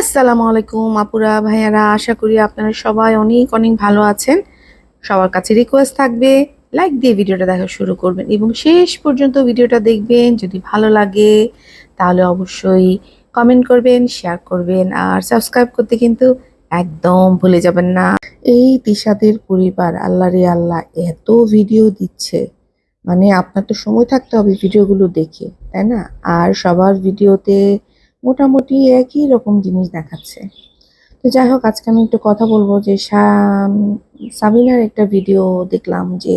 আসসালামু আলাইকুম আপুরা, ভাইয়ারা, আশা করি আপনারা সবাই অনেক অনেক ভালো আছেন। সবার কাছে রিকোয়েস্ট থাকবে লাইক দিয়ে ভিডিওটা দেখা শুরু করবেন এবং শেষ পর্যন্ত ভিডিওটা দেখবেন। যদি ভালো লাগে, তাহলে অবশ্যই কমেন্ট করবেন শেয়ার করবেন, আর সাবস্ক্রাইব করতে কিন্তু একদম ভুলে যাবেন না। এই তিশাদের পরিবার, আল্লাহ রে আল্লাহ, এত ভিডিও দিচ্ছে। মানে আপনার তো সময় থাকতে হবে ভিডিওগুলো দেখে, তাই না? আর সবার ভিডিওতে মোটামুটি একই রকম জিনিস দেখাচ্ছে। তো যাই হোক, আজকে আমি একটু কথা বলব যে সাবিনার একটা ভিডিও দেখলাম যে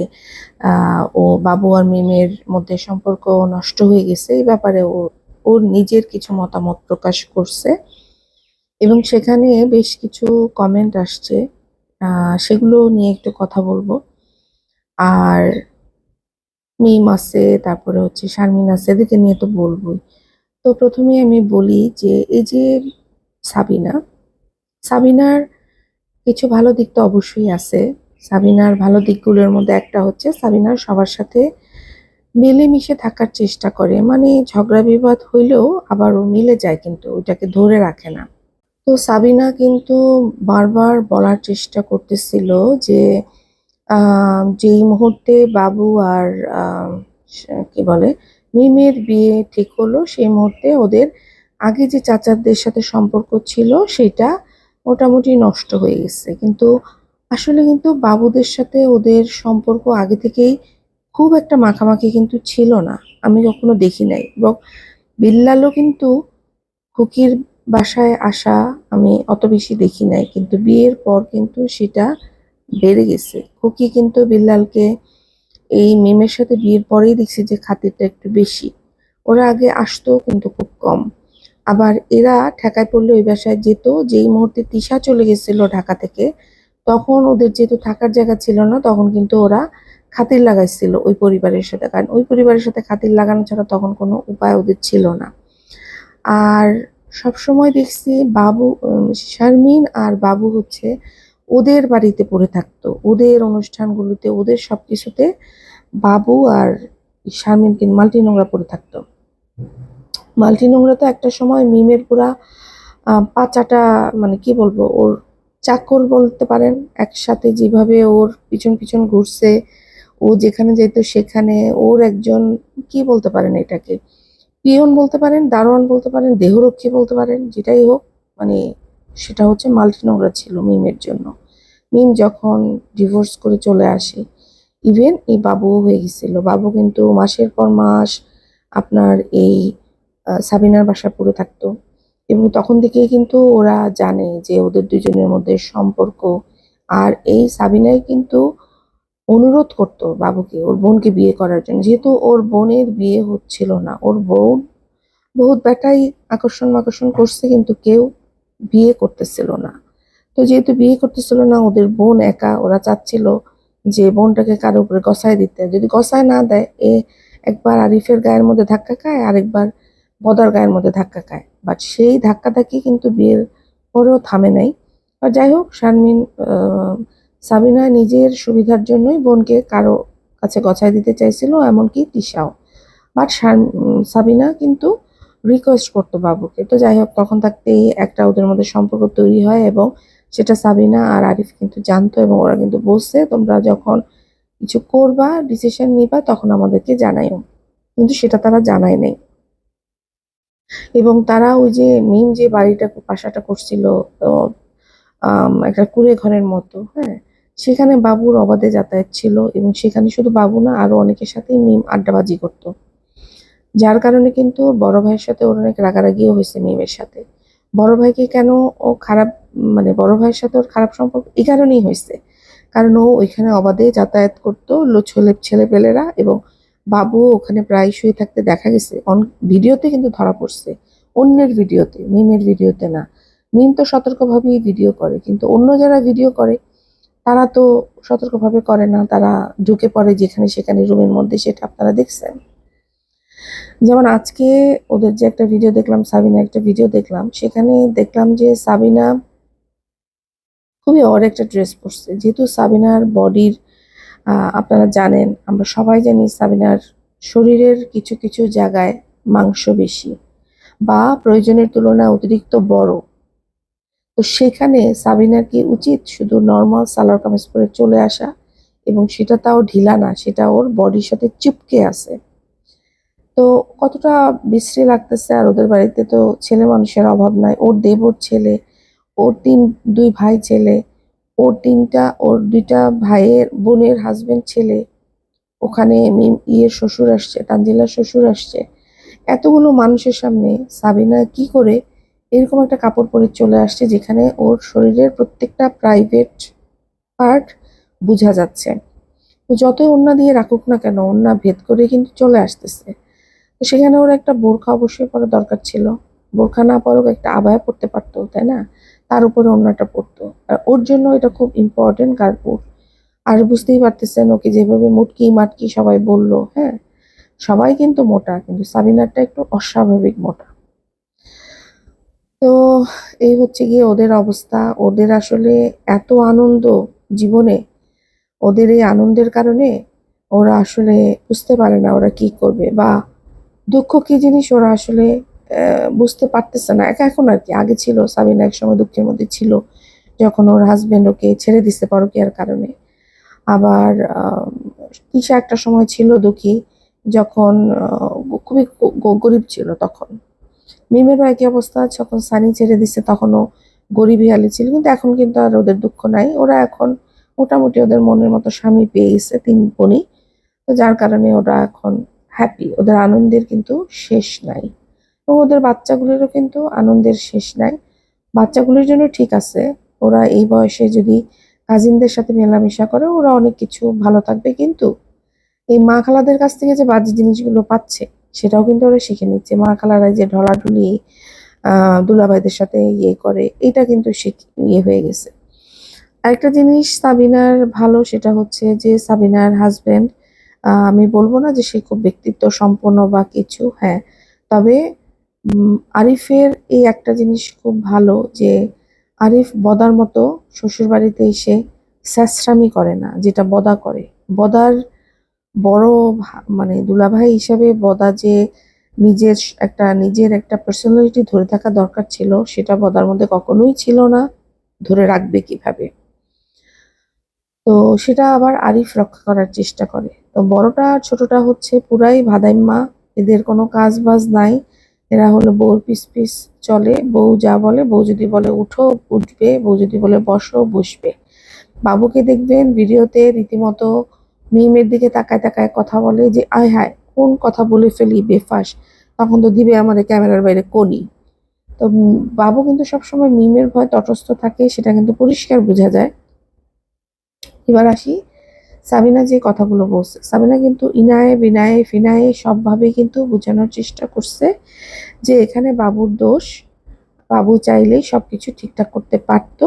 ও বাবু আর মিমের মধ্যে সম্পর্ক নষ্ট হয়ে গেছে। এই ব্যাপারে ও ওর নিজের কিছু মতামত প্রকাশ করছে। এবং সেখানে বেশ কিছু কমেন্ট আসছে। সেগুলো নিয়ে একটু কথা বলব। আর মিম আছে, তারপরে হচ্ছে শারমিন আছে, এদেরকে নিয়ে তো বলবোই। তো প্রথমে আমি বলি যে, এই যে সাবিনা, সাবিনার কিছু ভালো দিক তো অবশ্যই আছে। সাবিনার ভালো দিকগুলোর মধ্যে একটা হচ্ছে সাবিনার সবার সাথে মিলেমিশে থাকার চেষ্টা করে। মানে ঝগড়া বিবাদ হইলেও আবার ও মিলে যায় কিন্তু, ওইটাকে ধরে রাখে না। তো সাবিনা কিন্তু বারবার বলার চেষ্টা করতেছিল যে যেই মুহূর্তে বাবু আর কি বলে মিমের বিয়ে ঠিক হলো, সেই মুহূর্তে ওদের আগে যে চাচাদের সাথে সম্পর্ক ছিল, সেটা মোটামুটি নষ্ট হয়ে গেছে। কিন্তু আসলে কিন্তু বাবুদের সাথে ওদের সম্পর্ক আগে থেকেই খুব একটা মাখামাখি কিন্তু ছিল না, আমি কখনো দেখি নাই। এবং বিল্লালও কিন্তু খুকির বাসায় আসা আমি অত বেশি দেখি নাই, কিন্তু বিয়ের পর কিন্তু সেটা বেড়ে গেছে। খুকি কিন্তু বিল্লালকে এই মেমের সাথে বিয়ের পরেই দেখছি যে খাতিরটা একটু বেশি। ওরা আগে আসতো কিন্তু খুব কম। আবার এরা ঠেকায় পড়লে ওই বাসায় যেত, যেই মুহূর্তে তিশা চলে গেছিল ঢাকা থেকে, তখন ওদের যেহেতু থাকার জায়গা ছিল না, তখন কিন্তু ওরা খাতির লাগাইছিল ওই পরিবারের সাথে। কারণ ওই পরিবারের সাথে খাতির লাগানো ছাড়া তখন কোনো উপায় ওদের ছিল না। আর সবসময় দেখছি বাবু শারমিন আর বাবু হচ্ছে ওদের বাড়িতে পড়ে থাকতো। ওদের অনুষ্ঠানগুলোতে, ওদের সব কিছুতে বাবু আর শারমিন কিন্তু মাল্টি নোংরা পড়ে থাকতো। মাল্টি নোংরা তো একটা সময় মিমের পুরা পাচাটা মানে কি বলব, ওর চাকর বলতে পারেন, একসাথে যেভাবে ওর পিছন পিছন ঘুরছে, ও যেখানে যেত সেখানে, ওর একজন কি বলতে পারেন এটাকে, পিয়ন বলতে পারেন, দারোয়ান বলতে পারেন, দেহরক্ষী বলতে পারেন, যেটাই হোক মানে সেটা হচ্ছে মাল্টি নোংরা ছিল মিমের জন্য। মিম যখন ডিভোর্স করে চলে আসে ইভেন এই বাবুও হয়ে গেছিল। বাবু কিন্তু মাসের পর মাস আপনার এই সাবিনার বাসা পড়ে থাকতো। এবং তখন থেকেই কিন্তু ওরা জানে যে ওদের দুজনের মধ্যে সম্পর্ক। আর এই সাবিনাই কিন্তু অনুরোধ করতো বাবুকে, ওর বোনকে বিয়ে করার জন্য। যেহেতু ওর বোনের বিয়ে হচ্ছিল না, ওর বোন বহুত বেটাই আকর্ষণ আকর্ষণ করছে কিন্তু কেউ বিয়ে করতেছিল না। তো যেহেতু বিয়ে করতেছিল না, ওদের বোন একা, ওরা চাচ্ছিল যে বোনটাকে কারও উপরে গসায় দিতে। যদি গসায় না দেয়, এ একবার আরিফের গায়ের মধ্যে ধাক্কা খায়, আরেকবার বদার গায়ের মধ্যে ধাক্কা খায়। বাট সেই ধাক্কা ধাক্কি কিন্তু বিয়ের পরেও থামে নাই। আর যাই হোক, শারমিন সাবিনা নিজের সুবিধার জন্যই বোনকে কারও কাছে গছায় দিতে চাইছিল, এমনকি তিশাও বাট সাবিনা কিন্তু রিকোয়েস্ট করতো বাবুকে। তো যাই হোক, তখন থাকতেই একটা ওদের মধ্যে সম্পর্ক তৈরি হয় এবং সেটা সাবিনা আর আরিফ কিন্তু জানতো এবং ওরা কিন্তু বসছে তোমরা যখন কিছু করবা ডিসিশন নিবা, তখন আমাদেরকে জানাইও। কিন্তু সেটা তারা জানায় নাই। এবং তারা ওই যে মিম যে বাড়িটা, বাসাটা করছিল একটা কুড়ে ঘরের মতো হ্যাঁ সেখানে বাবুর অবাধে যাতায়াত ছিল এবং সেখানে শুধু বাবু না, আরও অনেকের সাথেই মিম আড্ডাবাজি করতো। যার কারণে কিন্তু বড় ভাইয়ের সাথে ওর অনেক রাগারাগিও হয়েছে মিমের সাথে। বড় ভাইকে কেন ও খারাপ মানে বড় ভাইয়ের সাথে ওর খারাপ সম্পর্ক এই কারণেই হয়েছে। কারণ ও ওইখানে অবাধে যাতায়াত করতো ছেলে ছেলেপেলেরা এবং বাবু ওখানে প্রায় শুয়ে থাকতে দেখা গেছে। অন ভিডিওতে কিন্তু ধরা পড়ছে। অন্যের ভিডিওতে, মিমের ভিডিওতে না। মিম তো সতর্কভাবেই ভিডিও করে, কিন্তু অন্য যারা ভিডিও করে, তারা তো সতর্কভাবে করে না। তারা ঢুকে পড়ে যেখানে সেখানে রুমের মধ্যে, সেটা আপনারা দেখছেন। যেমন আজকে ওদের যে একটা ভিডিও দেখলাম সাবিনা একটা ভিডিও দেখলাম, সেখানে দেখলাম যে সাবিনা খুবই অর একটা ড্রেস পরছে। যেহেতু সাবিনার বডির আপনারা জানেন, আমরা সবাই জানি সাবিনার শরীরের কিছু কিছু জায়গায় মাংস বেশি বা প্রয়োজনের তুলনায় অতিরিক্ত বড়। তো সেখানে সাবিনার কি উচিত শুধু নর্মাল সালোয়ার কামিজ পরে চলে আসা এবং সেটা তাও ঢিলা না, সেটা ওর বডির সাথে চিপকে আছে। তো কতটা বিশ্রী লাগতেছে আর ওদের বাড়িতে তো ছেলে মানুষের অভাব নাই। ওর দেবর ছেলে, ওর তিন, দুই ভাই ছেলে, ওর তিনটা, ওর দুইটা ভাইয়ের বোনের হাজবেন্ড ছেলে। ওখানে ইয়ের শ্বশুর আসছে, তানজিলার শ্বশুর আসছে। এতগুলো মানুষের সামনে সাবিনা কি করে এরকম একটা কাপড় পরে চলে আসছে যেখানে ওর শরীরের প্রত্যেকটা প্রাইভেট পার্ট বোঝা যাচ্ছে। যতই ওন্না দিয়ে রাখুক না কেন ওন্না ভেদ করে কিন্তু চলে আসতেছে। সেখানে ওর একটা বোরখা অবশ্যই পরা দরকার ছিল। বোরখা না পরুক একটা আবায়া পড়তে পারতো, তাই না? তার উপরে অন্যটা পড়তো আর ওর জন্য এটা খুব ইম্পর্টেন্ট কার্পুর। আর বুঝতেই পারতেছেন ওকে যেভাবে মুটকি মাটকি সবাই বলল হ্যাঁ? সবাই কিন্তু মোটা, কিন্তু সাবিনারটা একটু অস্বাভাবিক মোটা। তো এই হচ্ছে গিয়ে ওদের অবস্থা। ওদের আসলে এত আনন্দ জীবনে, ওদের এই আনন্দের কারণে ওরা আসলে বুঝতে পারে না ওরা কি করবে বা দুঃখ কি জিনিস? ওরা আসলে বুঝতে পারতেছে না। একা এখন আর কি। আগে ছিল সাবিনা এক সময় দুঃখের মধ্যে ছিল। যখন ওর হাজবেন্ড ওকে ছেড়ে দিতে পরকীয়ার কারণে। আবার তিশা একটা সময় ছিল দুঃখী, যখন খুবই গরিব ছিল তখন। মিমেরও একই অবস্থা? যখন সানি ছেড়ে দিচ্ছে তখনও গরিবই হালি ছিল। কিন্তু এখন কিন্তু আর ওদের দুঃখ নাই। ওরা এখন মোটামুটি ওদের মনের মতো স্বামী পেয়ে গেছে তিন বোনই। তো যার কারণে ওরা এখন হ্যাপি ওদের আনন্দের কিন্তু শেষ নাই। এবং ওদের বাচ্চাগুলোরও কিন্তু আনন্দের শেষ নাই। বাচ্চাগুলোর জন্য ঠিক আছে। ওরা এই বয়সে যদি কাজিনদের সাথে মেলামেশা করে, ওরা অনেক কিছু ভালো থাকবে কিন্তু এই মা খালাদের কাছ থেকে যে বাজে জিনিসগুলো পাচ্ছে, সেটাও কিন্তু ওরা শিখে নিচ্ছে। মা খালারা যে ঢলাঢুলি দুলাভাইদের সাথে ইয়ে করে, এটা কিন্তু শিখ- ইয়ে হয়ে গেছে। আরেকটা জিনিস সাবিনার ভালো, সেটা হচ্ছে যে সাবিনার হাজবেন্ড আমি বলব না যে সে খুব ব্যক্তিত্ব সম্পন্ন বা কিছু হ্যাঁ। তবে আরিফের এই একটা জিনিস খুব ভালো যে আরিফ বদার মতো শ্বশুর বাড়িতে এসে স্যাসরামি করে না, যেটা বদা করে। বদার বড় মানে দুলাভাই হিসাবে বদা যে নিজের একটা নিজের একটা পার্সোনালিটি ধরে থাকা দরকার ছিল, সেটা বদার মধ্যে কখনোই ছিল না। ধরে রাখবে কীভাবে? তো সেটা আবার আরিফ রক্ষা করার চেষ্টা করে। তো বড়টা আর ছোটটা হচ্ছে পুরাই ভাদাইম্মা, এদের কোনো কাজ বাজ নাই। এরা হলো বউর পিস পিস চলে, বউ যা বলে, বউ যদি বলে উঠো, উঠবে, বউ যদি বলে বসো, বসবে। বাবুকে দেখবেন ভিডিওতে রীতিমতো মিমের দিকে তাকায় তাকায় কথা বলে যে, আয় হায়, কোন কথা বলে ফেলি বেফাস? তখন তো দিবে আমাদের ক্যামেরার বাইরে কোনি। তো বাবু কিন্তু সবসময় মিমের ভয় তটস্থ থাকে, সেটা কিন্তু পরিষ্কার বোঝা যায়। এবার আসি। সাবিনা যে কথাগুলো বলছে, সাবিনা কিন্তু ইনায়ে, বিনায়ে, ফিনায়ে সবভাবে কিন্তু বোঝানোর চেষ্টা করছে যে এখানে বাবুর দোষ, বাবু চাইলেই সবকিছু ঠিকঠাক করতে পারতো,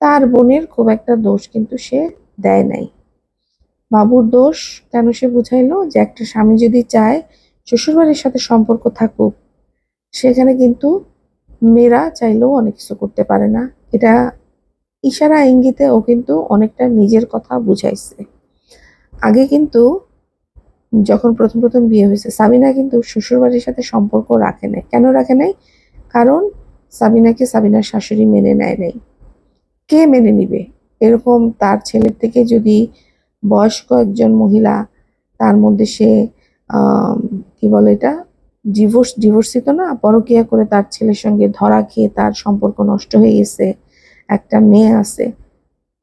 তার বোনের খুব একটা দোষ কিন্তু সে দেয় নাই। বাবুর দোষ কেন সে বুঝাইলো? যে একটা স্বামী যদি চায় শ্বশুরবাড়ির সাথে সম্পর্ক থাকুক, সেখানে কিন্তু মেয়েরা চাইলেও অনেক কিছু করতে পারে না। এটা ইশারা ইঙ্গিতে ও কিন্তু অনেকটা নিজের কথা বুঝাইছে। আগে কিন্তু যখন প্রথম প্রথম বিয়ে হয়েছে, সাবিনা কিন্তু শ্বশুরবাড়ির সাথে সম্পর্ক রাখে নাই। কেন রাখে নাই? কারণ সাবিনাকে সাবিনার শাশুড়ি মেনে নেয় নাই। কে মেনে নিবে? এরকম তার ছেলের থেকে যদি বয়স্ক একজন মহিলা, তার মধ্যে সে কি বলে এটা? ডিভোর্স ডিভোর্সিত না, পরকিয়া করে তার ছেলের সঙ্গে ধরা খেয়ে তার সম্পর্ক নষ্ট হয়ে গেছে। একটা মেয়ে আছে।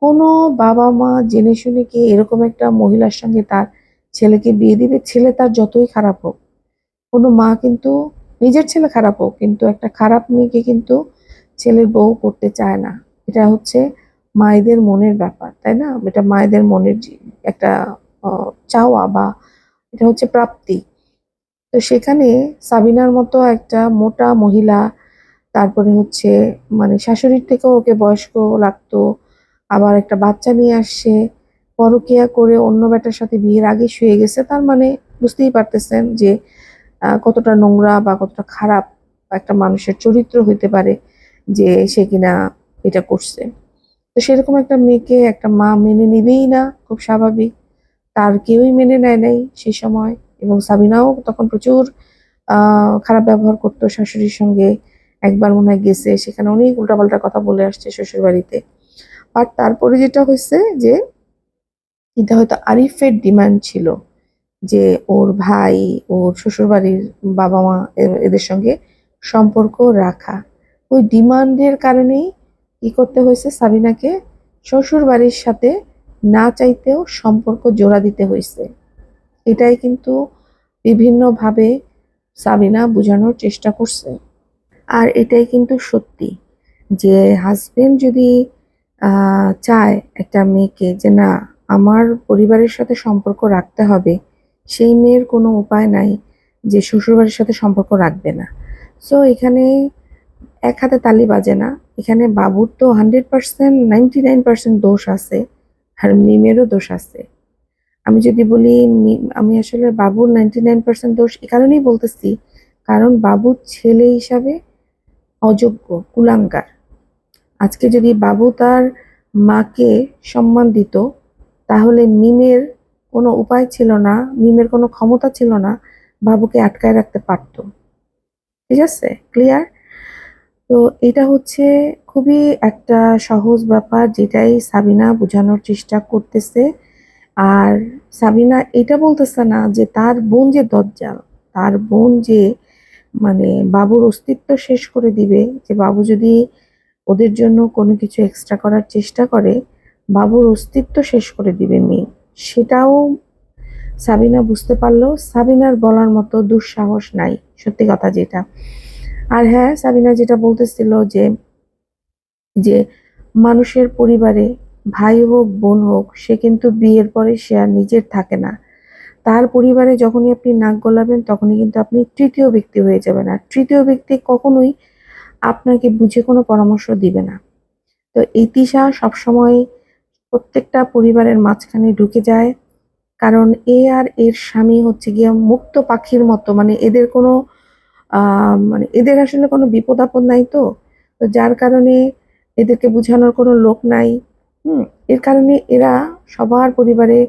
কোনো বাবা মা জেনে শুনে কি এরকম একটা মহিলার সঙ্গে তার ছেলেকে বিয়ে দিবে? ছেলে তার যতই খারাপ হোক। কোনো মা কিন্তু নিজের ছেলে খারাপ হোক, কিন্তু একটা খারাপ মেয়েকে কিন্তু ছেলের বউ করতে চায় না। এটা হচ্ছে মায়েদের মনের ব্যাপার, তাই না? এটা মায়েদের মনের একটা চাওয়া বা এটা হচ্ছে প্রাপ্তি। তো সেখানে সাবিনার মতো একটা মোটা মহিলা তারপরে হচ্ছে মানে শাশুড়ির থেকেও ওকে বয়স্ক লাগতো, আবার একটা বাচ্চা নিয়ে আসছে, পরকিয়া করে অন্য বেটার সাথে বিয়ের আগে শুয়ে গেছে, তার মানে বুঝতেই পারতেছেন যে কতটা নোংরা বা কতটা খারাপ একটা মানুষের চরিত্র হইতে পারে যে সে কিনা এটা করছে। তো সেরকম একটা মেয়েকে একটা মা মেনে নিবেই না, খুব স্বাভাবিক। তার কেউই মেনে নেয় নাই সেই সময় এবং সাবিনাও তখন প্রচুর খারাপ ব্যবহার করতো শাশুড়ির সঙ্গে। একবার মনে হয় গেছে, সেখানে অনেক উল্টাপাল্টা কথা বলে আসছে শ্বশুর বাড়িতে আর তারপরে যেটা হয়েছে যে, এটা হয়তো আরিফের ডিমান্ড ছিল যে ওর ভাই, ওর শ্বশুরবাড়ির বাবা মা এদের সঙ্গে সম্পর্ক রাখা। ওই ডিমান্ডের কারণেই কি করতে হয়েছে সাবিনাকে শ্বশুর বাড়ির সাথে না চাইতেও সম্পর্ক জোড়া দিতে হয়েছে। এটাই কিন্তু বিভিন্নভাবে সাবিনা বোঝানোর চেষ্টা করছে। আর এটাই কিন্তু সত্যি যে হাজবেন্ড যদি চায় একটা মেয়েকে যে না, আমার পরিবারের সাথে সম্পর্ক রাখতে হবে, সেই মেয়ের কোনো উপায় নাই যে শ্বশুরবাড়ির সাথে সম্পর্ক রাখবে না। সো এখানে এক হাতে তালি বাজে না। এখানে বাবুর তো hundred percent ninety nine percent দোষ আছে আর মিমেরও দোষ আছে। আমি যদি বলি আমি আসলে বাবুর নাইনটি নাইন পার্সেন্ট দোষ এ কারণেই বলতেছি, কারণ বাবুর ছেলে হিসাবে অযোগ্য, কুলাঙ্গার। আজকে যদি বাবু তার মাকে সম্মান দিত, তাহলে মিমের কোনো উপায় ছিল না, মিমের কোনো ক্ষমতা ছিল না, বাবুকে আটকায় রাখতে পারত। ঠিক আছে? ক্লিয়ার তো এটা হচ্ছে খুবই একটা সহজ ব্যাপার, যেটাই সাবিনা বোঝানোর চেষ্টা করতেছে। আর সাবিনা এটা বলতেছে না যে তার বোন যে দজ্জাল, তার বোন যে মানে বাবুর অস্তিত্ব শেষ করে দিবে যে বাবু যদি ওদের জন্য কোনো কিছু এক্সট্রা করার চেষ্টা করে, বাবুর অস্তিত্ব শেষ করে দিবে মেয়ে। সেটাও সাবিনা বুঝতে পারল। সাবিনার বলার মতো দুঃসাহস নাই, সত্যি কথা যেটা। আর হ্যাঁ সাবিনা যেটা বলতেছিল যে যে মানুষের পরিবারে ভাই হোক, বোন হোক, সে কিন্তু বিয়ের পরে সে আর নিজের থাকে না। তার পরিবারে যখনই আপনি নাক গলাবেন, তখনই কিন্তু আপনি তৃতীয় ব্যক্তি হয়ে যাবেন। আর তৃতীয় ব্যক্তি কখনোই আপনাকে বুঝে কোনো পরামর্শ দিবে না। তো এই তিশা সবসময় প্রত্যেকটা পরিবারের মাঝখানে ঢুকে যায়। কারণ এ আর এর স্বামী হচ্ছে গিয়ে মুক্ত পাখির মতো। মানে এদের কোনো মানে এদের আসলে কোনো বিপদ আপদ নাই তো। তো যার কারণে এদেরকে বোঝানোর কোনো লোক নাই। হুম, এর কারণে এরা সবার পরিবারে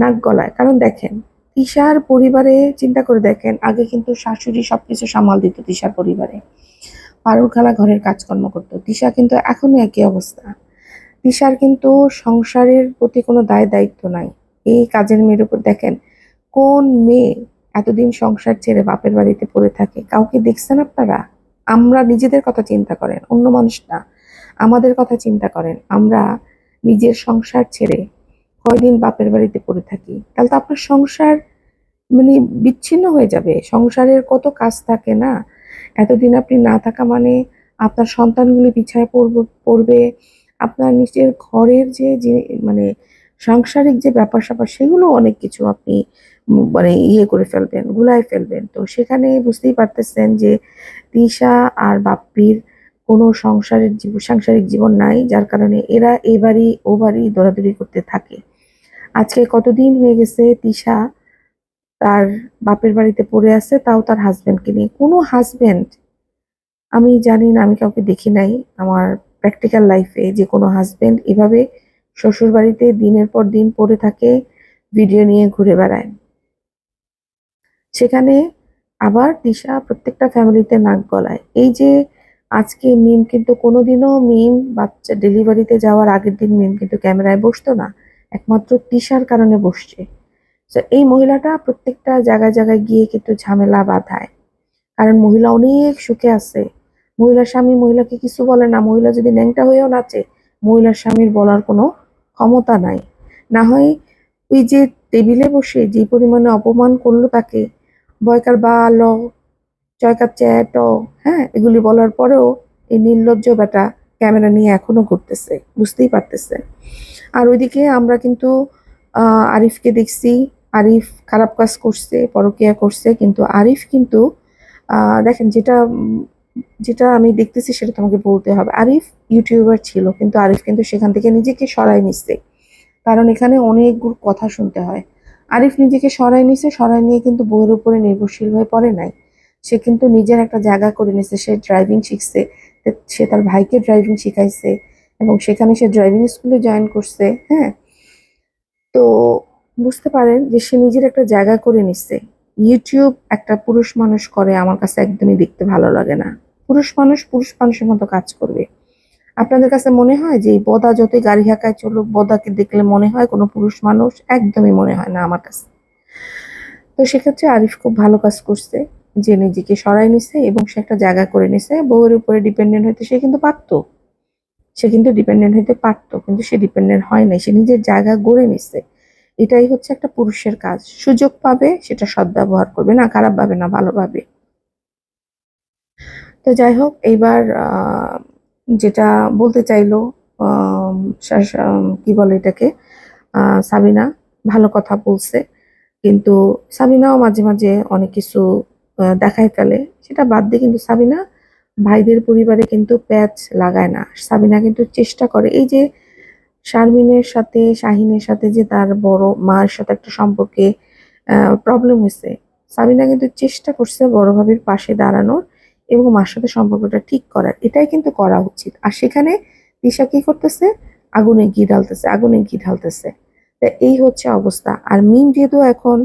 নাক গলায়। কারণ দেখেন, তিশার পরিবারে চিন্তা করে দেখেন, আগে কিন্তু শাশুড়ি সবকিছু সামাল দিত তিশার পরিবারে। পারুল খালা ঘরের কাজকর্ম করতো। তিশা কিন্তু এখনও একই অবস্থা। তিশার কিন্তু সংসারের প্রতি কোনো দায় দায়িত্ব নাই। এই কাজের মেয়ের উপর দেখেন, কোন মেয়ে এতদিন সংসার ছেড়ে বাপের বাড়িতে পড়ে থাকে? কাউকে দেখছেন আপনারা? আমরা নিজেদের কথা চিন্তা করেন, অন্য মানুষ না আমাদের কথা চিন্তা করেন। আমরা নিজের সংসার ছেড়ে কয়দিন বাপের বাড়িতে পড়ে থাকি, তাহলে তো আপনার সংসার মানে বিচ্ছিন্ন হয়ে যাবে। সংসারের কত কাজ থাকে না? এতদিন আপনি না থাকা মানে আপনার সন্তানগুলি পিছায় পড়বে পড়বে। আপনার নিজের ঘরের যে মানে সাংসারিক যে ব্যাপার স্যাপার, সেগুলো অনেক কিছু আপনি মানে ইয়ে করে ফেলবেন গুলায় ফেলবেন। তো সেখানে বুঝতেই পারতেছেন যে তিশা আর বাপ্পির কোনো সংসারের জীব, সাংসারিক জীবন নাই, যার কারণে এরা এ বাড়ি ও বাড়ি দৌড়াদৌড়ি করতে থাকে। আজকে কতদিন হয়ে গেছে তিশা তার বাপের বাড়িতে পড়ে আছে, তাও তার হাজবেন্ডকে নিয়ে। কোনো হাজবেন্ড আমি জানি না, আমি কাউকে দেখি নাই। আমার প্র্যাকটিক্যাল লাইফে যে কোনো হাজবেন্ড এভাবে শ্বশুর বাড়িতে দিনের পর দিন পড়ে থাকে ভিডিও নিয়ে ঘুরে বেড়ায়। সেখানে আবার দিশা প্রত্যেকটা ফ্যামিলিতে নাক গলায়। এই যে আজকে মিম কিন্তু কোনোদিনও মিম বাচ্চা ডেলিভারিতে যাওয়ার আগের দিন মিম কিন্তু ক্যামেরায় বসতো না। একমাত্র তিশার কারণে বসছে। তো এই মহিলাটা প্রত্যেকটা জায়গায় জায়গায় গিয়ে কিন্তু ঝামেলা বাঁধায়? কারণ মহিলা অনেক সুখে আছে। মহিলার স্বামী মহিলাকে কিছু বলে না। মহিলা যদি ন্যাংটা হয়েও নাচে, মহিলার স্বামীর বলার কোনো ক্ষমতা নাই। না হয় ওই যে টেবিলে বসে যে পরিমাণে অপমান করল তাকে, বয়কার বা ল জয়কার চ্যাট হ্যাঁ এগুলি বলার পরেও এই নির্লজ্জ বেটা ক্যামেরা নিয়ে এখনও ঘুরতেছে, বুঝতেই পারতেছে। আর ওইদিকে আমরা কিন্তু আরিফকে দেখছি। আরিফ খারাপ কাজ করছে, পরকিয়া করছে, কিন্তু আরিফ কিন্তু দেখেন যেটা যেটা আমি দেখতেছি সেটা তোমাকে বলতে হবে। আরিফ ইউটিউবার ছিল, কিন্তু আরিফ কিন্তু সেখান থেকে নিজেকে সরাই নিচ্ছে কারণ এখানে অনেকগুলো কথা শুনতে হয়। আরিফ নিজেকে সরাই নিছে সরাই নিয়ে কিন্তু বইয়ের উপরে নির্ভরশীল হয়ে পড়ে নাই। সে কিন্তু নিজের একটা জায়গা করে নিছে। সে ড্রাইভিং শিখছে, সে তার ভাইকে ড্রাইভিং শিখাইছে এবং সেখানে সে ড্রাইভিং স্কুলে জয়েন করছে হ্যাঁ? তো বুঝতে পারেন যে সে নিজের একটা জায়গা করে নিচ্ছে ইউটিউব একটা পুরুষ মানুষ করে আমার কাছে একদমই দেখতে ভালো লাগে না। পুরুষ মানুষ পুরুষ মানুষের মতো কাজ করবে। আপনাদের কাছে মনে হয় যে বদা যতই গাড়ি হাঁকায় চলুক, বদাকে দেখলে মনে হয় কোনো পুরুষ মানুষ? একদমই মনে হয় না আমার কাছে। তো সেক্ষেত্রে আরিফ খুব ভালো কাজ করছে। যে নিজেকে সরাই নিছে এবং সে একটা জায়গা করে নিছে। বউয়ের উপরে ডিপেন্ডেন্ট হইতে সে কিন্তু পারতো। সে কিন্তু ডিপেন্ডেন্ট হইতে পারতো, কিন্তু সে ডিপেন্ডেন্ট হয় নাই। সে নিজের জায়গা গড়ে নিছে। এটাই হচ্ছে একটা পুরুষের কাজ। সুযোগ পাবে, সেটা সদ্ব্যবহার করবে, না খারাপ ভাবে, না ভালোভাবে তো যাই হোক, এইবার যেটা বলতে চাইলো কি বলে এটাকে? সাবিনা ভালো কথা বলছে। কিন্তু সাবিনাও মাঝে মাঝে অনেক কিছু দেখায় ফেলে সেটা বাদ দিয়ে কিন্তু সাবিনা ভাইদের পরিবারে কিন্তু প্যাচ লাগায় না। সাবিনা কিন্তু চেষ্টা করে। এই যে শারমিনের সাথে, শাহিনের সাথে যে তার বড় মার সাথে একটা সম্পর্কে প্রবলেম হয়েছে, সাবিনা কিন্তু চেষ্টা করছে বড় ভাবির পাশে দাঁড়ানোর এবং মার সাথে সম্পর্কটা ঠিক করার। এটাই কিন্তু করা উচিত। আর সেখানে দিশা কি করতেছে? আগুনে ঘি ঢালতেছে, আগুনে ঘি ঢালতেছে। তা এই হচ্ছে অবস্থা। আর মিম যেহেতু এখন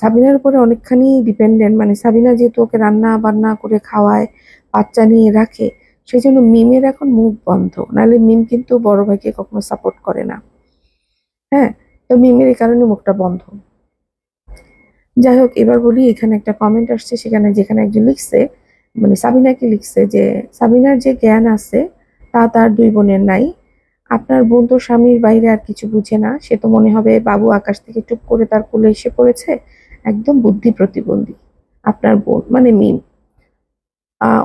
সাবিনার উপরে অনেকখানি ডিপেন্ডেন্ট মানে সাবিনা যেহেতু ওকে রান্না বান্না করে খাওয়ায়, বাচ্চা নিয়ে রাখে সেই জন্য মিমের এখন মুখ বন্ধ। নাহলে মিম কিন্তু বড় ভাইকে কখনো সাপোর্ট করে না। হ্যাঁ তো মিমের এই কারণে মুখটা বন্ধ। যাই হোক, এবার বলি, এখানে একটা কমেন্ট আসছে, সেখানে যেখানে একজন লিখছে মানে সাবিনাকে লিখছে যে, সাবিনার যে জ্ঞান আছে, তা তার দুই বোনের নাই। আপনার বোন তো স্বামীর বাইরে আর কিছু বুঝে না। সে তো মনে হবে বাবু আকাশ থেকে টুপ করে তার কোলে এসে পড়েছে। একদম বুদ্ধি প্রতিবন্ধী। আপনার বোন মানে মিম।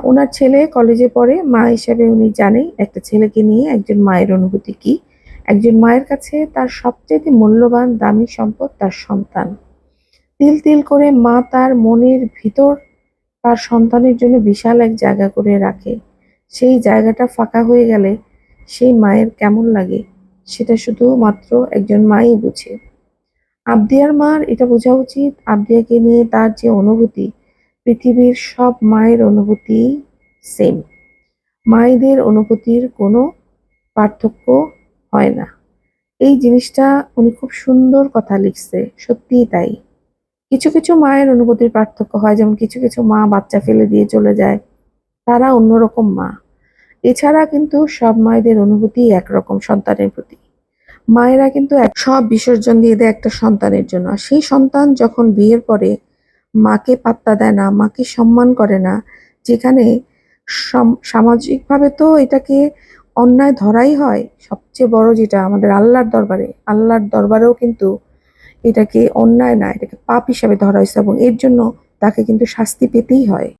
ওনার ছেলে কলেজে পড়ে। মা হিসাবে উনি জানে একটা ছেলেকে নিয়ে একজন মায়ের অনুভূতি কি। একজন মায়ের কাছে তার সবচেয়ে মূল্যবান দামি সম্পদ তার সন্তান। তিল তিল করে মা তার মনের ভিতর তার সন্তানের জন্য বিশাল এক জায়গা করে রাখে। সেই জায়গাটা ফাঁকা হয়ে গেলে সেই মায়ের কেমন লাগে, সেটা শুধু মাত্র একজন মাই বুঝে। আবদিয়ার মার এটা বোঝা উচিত, আবদিয়াকে নিয়ে তার যে অনুভূতি, পৃথিবীর সব মায়ের অনুভূতি সেম মায়েদের অনুভূতির কোনো পার্থক্য হয় না। এই জিনিসটা উনি খুব সুন্দর কথা লিখছে, সত্যিই তাই। কিছু কিছু মায়ের অনুভূতির পার্থক্য হয়, যেমন কিছু কিছু মা বাচ্চা ফেলে দিয়ে চলে যায়, তারা অন্যরকম মা। এছাড়া কিন্তু সব মায়েদের অনুভূতি একরকম সন্তানের প্রতি। মায়েরা কিন্তু এক সব বিসর্জন দিয়ে দেয় একটা সন্তানের জন্য। আর সেই সন্তান যখন বিয়ের পরে মাকে পাত্তা দেয় না, মাকে সম্মান করে না, যেখানে সম- সামাজিকভাবে তো এটাকে অন্যায় ধরাই হয়, সবচেয়ে বড় যেটা আমাদের আল্লাহর দরবারে। আল্লাহর দরবারেও কিন্তু এটাকে অন্যায় না, এটাকে পাপ হিসাবে ধরা হয়েছে এবং এর জন্য তাকে কিন্তু শাস্তি পেতেই হয়।